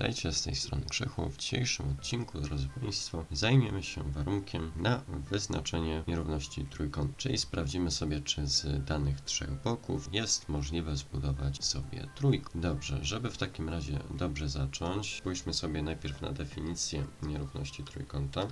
Witajcie z tej strony Krzechu. W dzisiejszym odcinku, drodzy Państwo, zajmiemy się warunkiem na wyznaczenie nierówności trójkąta. Czyli sprawdzimy sobie, czy z danych trzech boków jest możliwe zbudować sobie trójkąt. Dobrze, żeby w takim razie dobrze zacząć, spójrzmy sobie najpierw na definicję nierówności trójkąta.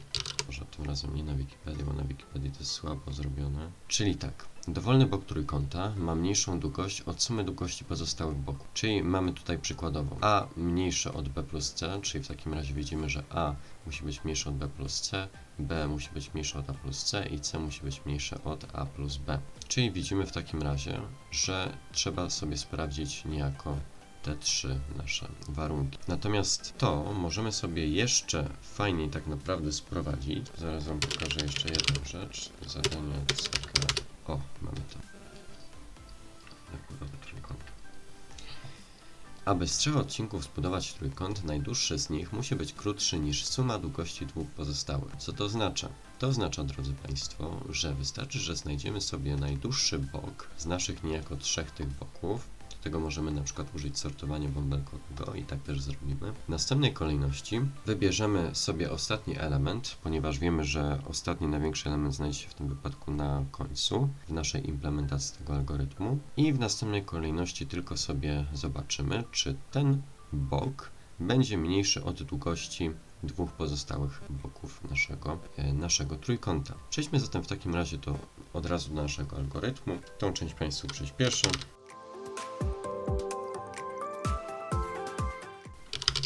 Może tym razem nie na Wikipedii, bo na Wikipedii to jest słabo zrobione. Czyli tak, Dowolny bok trójkąta ma mniejszą długość od sumy długości pozostałych boków. Czyli mamy tutaj przykładowo a mniejsze od b plus c, czyli w takim razie widzimy, że a musi być mniejsze od b plus c, b musi być mniejsze od a plus c i c musi być mniejsze od a plus b. Czyli widzimy w takim razie, że trzeba sobie sprawdzić niejako te trzy nasze warunki. Natomiast to możemy sobie jeszcze fajniej tak naprawdę sprowadzić. Zaraz Wam pokażę jeszcze jedną rzecz. Zadanie CK. O, mamy to. Zakładowy trójkąt. Aby z trzech odcinków zbudować trójkąt, najdłuższy z nich musi być krótszy niż suma długości dwóch pozostałych. Co to oznacza? To oznacza, drodzy Państwo, że wystarczy, że znajdziemy sobie najdłuższy bok z naszych niejako trzech tych boków. Do tego możemy na przykład użyć sortowania bąbelkowego i tak też zrobimy. W następnej kolejności wybierzemy sobie ostatni element, ponieważ wiemy, że ostatni największy element znajdzie się w tym wypadku na końcu w naszej implementacji tego algorytmu i w następnej kolejności tylko sobie zobaczymy, czy ten bok będzie mniejszy od długości dwóch pozostałych boków naszego, e, naszego trójkąta. Przejdźmy zatem w takim razie do, od razu do naszego algorytmu. Tą część Państwu przyspieszę.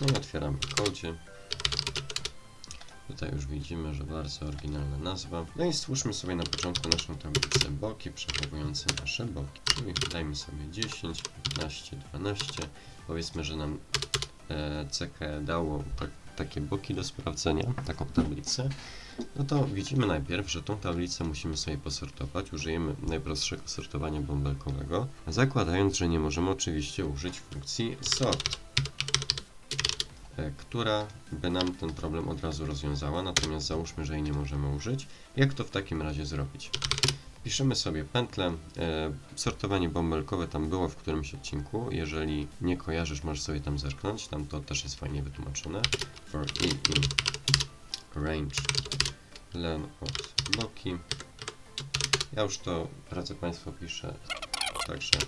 No otwieramy kodzie. Tutaj już widzimy, że bardzo oryginalna nazwa. No i stwórzmy sobie na początku naszą tablicę boki, przechowujące nasze boki. Czyli dajmy sobie 10, 15, 12. Powiedzmy, że nam e, CK dało tak, takie boki do sprawdzenia, taką tablicę. No to widzimy najpierw, że tą tablicę musimy sobie posortować. Użyjemy najprostszego sortowania bąbelkowego, zakładając, że nie możemy oczywiście użyć funkcji sort która by nam ten problem od razu rozwiązała, natomiast załóżmy, że jej nie możemy użyć. Jak to w takim razie zrobić? Piszemy sobie pętlę. E, sortowanie bąbelkowe tam było w którymś odcinku. Jeżeli nie kojarzysz, możesz sobie tam zerknąć. Tam to też jest fajnie wytłumaczone. For i in range len od boki. Ja już to, drodzy Państwo, piszę także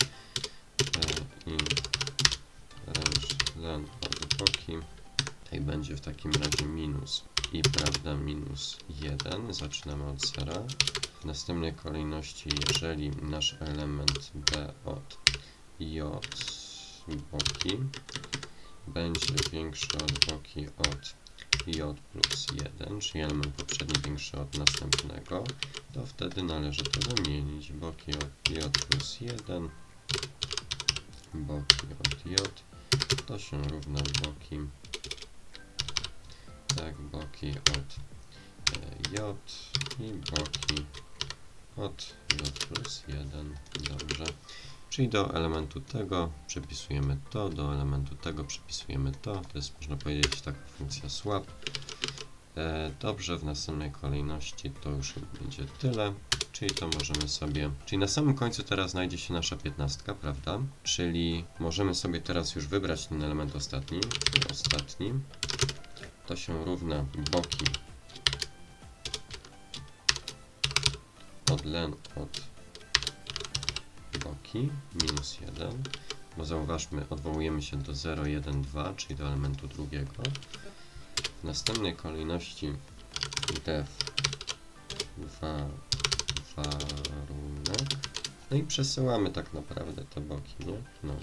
e, in range len od Tutaj będzie w takim razie minus i prawda minus 1. Zaczynamy od zera. W następnej kolejności, jeżeli nasz element b od j boki będzie większy od boki od j plus 1, czyli element poprzedni większy od następnego, to wtedy należy to zamienić. Boki od j plus 1, boki od j, to się równa boki, tak, boki od e, j i boki od j plus 1. Dobrze. Czyli do elementu tego przypisujemy to, do elementu tego przypisujemy to. To jest, można powiedzieć, taka funkcja swap. E, dobrze, w następnej kolejności to już będzie tyle. Czyli to możemy sobie. Czyli na samym końcu teraz znajdzie się nasza 15, prawda? Czyli możemy sobie teraz już wybrać ten element ostatni. Ostatni. To się równa boki od len od boki minus 1, bo zauważmy, odwołujemy się do 0, 1, 2, czyli do elementu drugiego. W następnej kolejności def wa, warunek. No i przesyłamy tak naprawdę te boki, nie? No,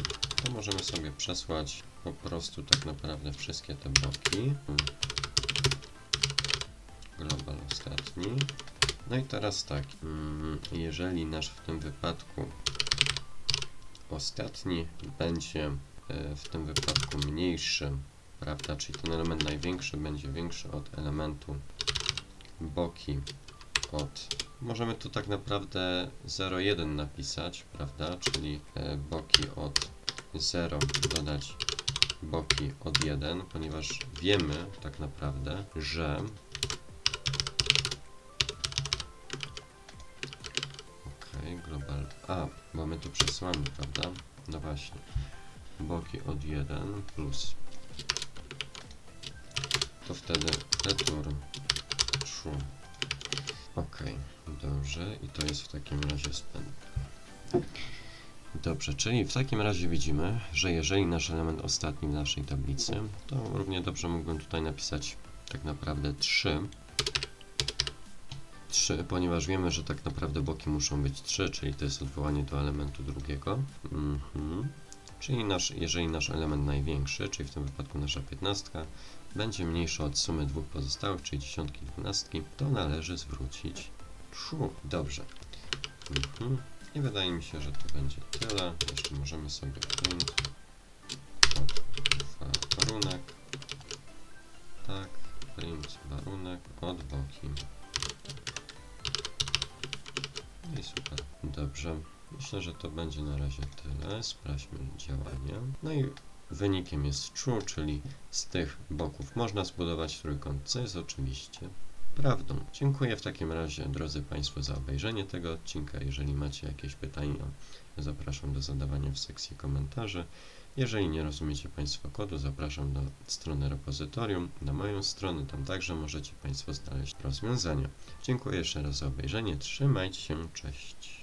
to możemy sobie przesłać po prostu tak naprawdę wszystkie te boki. Global ostatni. No i teraz tak, mm, jeżeli nasz w tym wypadku ostatni będzie e, w tym wypadku mniejszy, prawda, czyli ten element największy będzie większy od elementu boki od, możemy tu tak naprawdę 0,1 napisać, prawda, czyli e, boki od 0 dodać boki od 1, ponieważ wiemy tak naprawdę, że global a, bo my tu przesyłamy, prawda? No właśnie. Boki od 1 plus to wtedy return true. Ok, dobrze, i to jest w takim razie spend. Dobrze, czyli w takim razie widzimy, że jeżeli nasz element ostatni w naszej tablicy, to równie dobrze mógłbym tutaj napisać tak naprawdę 3. 3, ponieważ wiemy, że tak naprawdę boki muszą być 3, czyli to jest odwołanie do elementu drugiego. Mhm. Czyli nasz, jeżeli nasz element największy, czyli w tym wypadku nasza 15, będzie mniejszy od sumy dwóch pozostałych, czyli dziesiątki dwunastki, to należy zwrócić true. Dobrze. Mhm. I wydaje mi się, że to będzie tyle. Jeszcze możemy sobie print warunek. Tak, print warunek od boki. No i super. Dobrze. Myślę, że to będzie na razie tyle. Sprawdźmy działanie. No i wynikiem jest true, czyli z tych boków można zbudować trójkąt, co jest oczywiście prawdą. Dziękuję w takim razie, drodzy Państwo, za obejrzenie tego odcinka. Jeżeli macie jakieś pytania, zapraszam do zadawania w sekcji komentarzy. Jeżeli nie rozumiecie Państwo kodu, zapraszam do strony repozytorium, na moją stronę, tam także możecie Państwo znaleźć rozwiązania. Dziękuję jeszcze raz za obejrzenie, trzymajcie się, cześć.